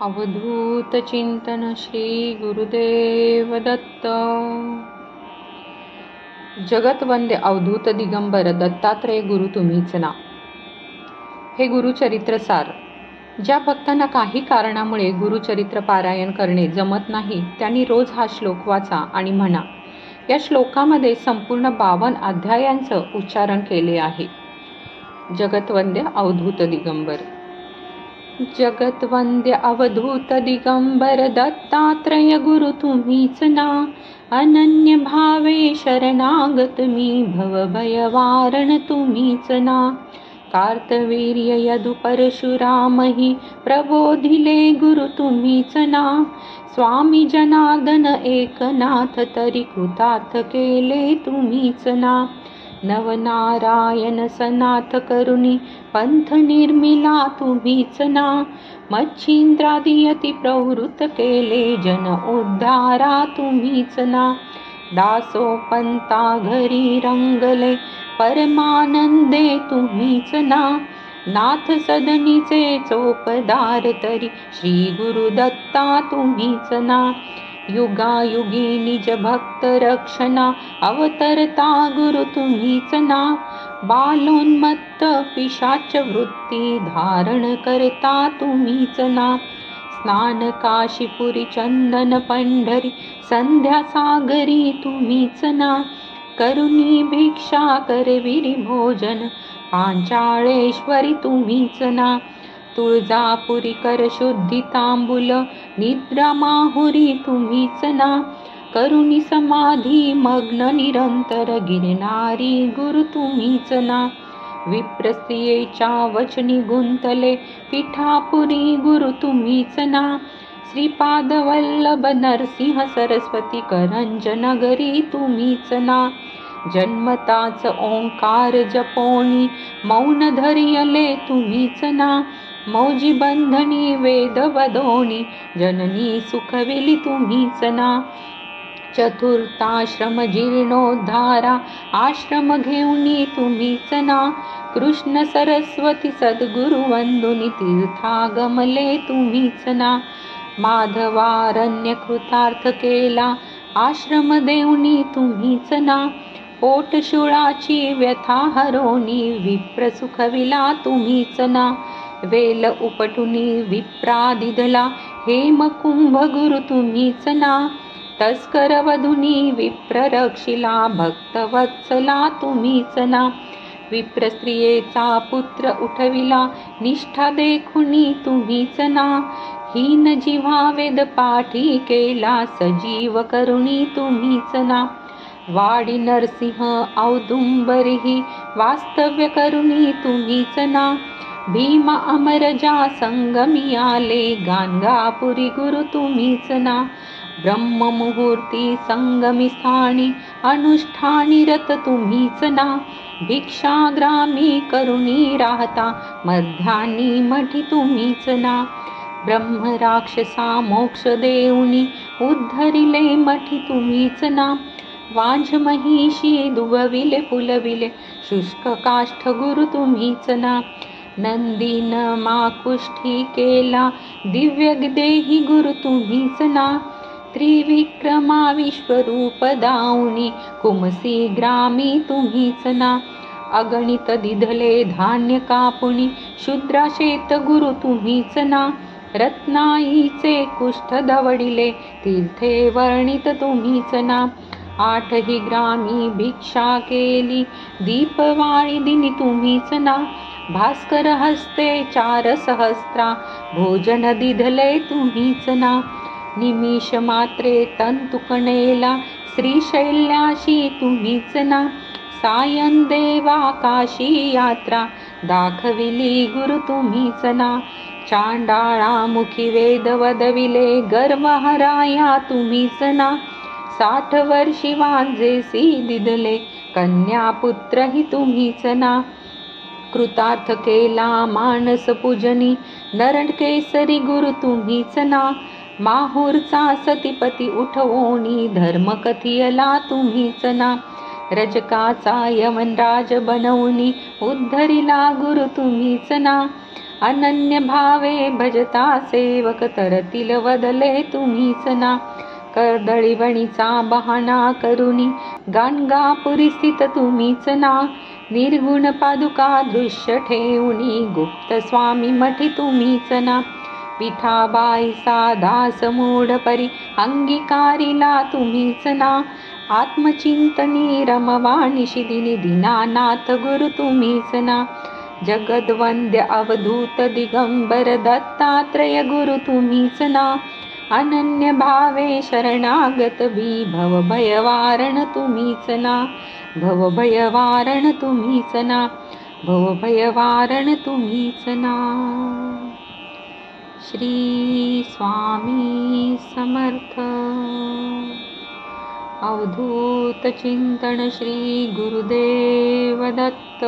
अवधूत चिंतन श्री गुरुदेव दत्त. जगतवंद्य अवधूत दिगंबर दत्तात्रय गुरु तुम्हीच ना. हे गुरुचरित्र सार. ज्या भक्तांना काही कारणामुळे गुरुचरित्र पारायण करणे जमत नाही त्यांनी रोज हा श्लोक वाचा आणि म्हणा. या श्लोकामध्ये संपूर्ण बावन अध्यायांचं उच्चारण केले आहे. जगतवंद्य अवधूत दिगंबर. जगतवंद्य अवधूत दिगंबर दत्तात्रय गुरु तुम्हीच ना. अनन्य भावे शरणागत मी भवभयवारण तुम्हीच ना. कार्तवीर्य यदु परशुरामही प्रबोधिले गुरु तुम्हीच ना. स्वामी जनार्दन एकनाथ तरी कृतार्थ केले तुम्हीच ना. नवनारायण सनाथ करुणी पंथ निर्मिला तुम्हीच ना. मच्छिंद्रादियती प्रवृत्त केले जन उद्धारा तुम्हीच ना. दासो पंता घरी रंगले परमानंदे तुम्हीच ना. नाथ सदनीचे चोपदार तरी श्री गुरुदत्ता तुम्हीच ना. युगायुगी निज भक्त रक्षणा अवतरता गुरु तुम्हीच ना बालोन्मत्त पिशाच वृत्ती धारण करता तुम्हीच ना स्नान काशीपुरी चंदन पंढरी संध्या सागरी तुम्हीच ना करुणी भिक्षा करविरी भोजन पांचाळेश्वरी तुम्हीच ना तुळजापुरी कर शुद्धी तांबुल निद्रा माहुरी तुम्हीच ना. करुणी समाधी मग्न निरंतर गिरणारी गुरु तुम्हीच ना. विप्रसियेच्या वचनी गुंतले पिठापुरी गुरु तुम्हीच ना. श्रीपाद वल्लभ नरसिंह सरस्वती करंज नगरी तुम्हीच ना. जन्मताच ओंकार जपोणी मौन धरियले तुम्हीच ना. मौजी बंधनी वेद वदोनी जननी सुखविली तुम्हीच ना चतुर्थाश्रम जीर्णोद्धारा आश्रम घेऊनी तुम्हीच ना कृष्ण सरस्वती सद्गुरु वंदुनी तीर्थागमले तुम्हीच ना माधवारण्य कृतार्थ केला आश्रम देऊनी तुम्हीच ना पोटशुळाची व्यथा हरोनी विप्र सुखविला तुम्हीच ना वेल उपटुनी विप्रादिदला हेमकुंभ गुरु तुम्हीच ना तस्कर वधुनी विप्र रक्षिला भक्तवत्सला तुम्हीच ना विप्र स्त्रियेचा पुत्र उठविला निष्ठा देखुनी तुम्हीच ना हीन जिव्हा वेद पाठी केला सजीव करुणी तुम्हीच ना वाडी नरसिंह औदुंबरही वास्तव्य करुणी तुम्हीच ना भीम अमरजा संगमी आले गाणगापुरी गुरु तुम्हीच ना. ब्रह्ममुहूर्ती संगमी स्थानी अनुष्ठानी रत तुम्हीच ना. भिक्षाग्रामी करुणी राहता मध्यानी मठी तुम्हीच ना. ब्रह्म राक्षसा मोक्ष देऊनी उद्धरिले मठी तुम्हीच ना. वांझ महिषी दुबविले फुलविले शुष्क काष्ठ गुरु तुम्हीच ना. नंदीन माकुष्ठी केला दिव्य देही गुरु तुम्हीच ना. त्रिविक्रमा विश्वरूप दाऊनी कुमसी ग्रामी तुम्हीच ना. अगणित दिधले धान्य कापुणी शुद्रा शेत गुरु तुम्हीच ना. रत्नाईचे कुष्ठ दवडिले तीर्थे वर्णित तुम्हीच ना. आठही ग्रामी भिक्षा केली दीपवाळी दिनी तुम्हीच ना. भास्कर हस्ते चार सहस्त्रा भोजन दिधले तुम्हीच ना. निमिष मात्रे तंतुकणेला श्रीशैल्याशी तुम्हीच ना. सायन देवा काशी यात्रा दाखविली गुरु तुम्हीच ना. चांडाळामुखी वेद वदविले गर्वहराया तुम्हीच ना. साठ वर्षी वांजेसी दिदले कन्या पुत्रही तुम्हीच ना. कृतार्थ केला मानस पूजनी नरण केसरी गुरु तुम्हीच ना माहूरचा सतीपती उठवोनी धर्म कथियला तुम्हीच ना रजकाचा यमनराज बनवणी उद्धरिला गुरु तुम्हीच ना अनन्य भावे भजता सेवक तरतील वदले तुम्हीच ना कर्दळीवणीचा बहाणा करुणी गाणगा स्थित तुम्हीच ना. निर्गुण पादुका दृश्य ठेवणी गुप्त स्वामी मठी तुम्हीच ना. विठाबाई साधा समूढ परी अंगीकारिला तुम्हीच ना. आत्मचिंतनी रमवाणी शिदिनी दिनानाथ गुरु तुम्हीच ना. जगद्वंद्य अवधूत दिगंबर दत्तात्रय गुरु तुम्हीच ना. अनन्य भावे शरणागत भी भव भयवारण तुम्हीच ना भव भयवारण तुम्हीच ना भव भयवारण तुम्हीच ना श्री स्वामी समर्थ। अवधूत चिंतन श्री गुरुदेव दत्त।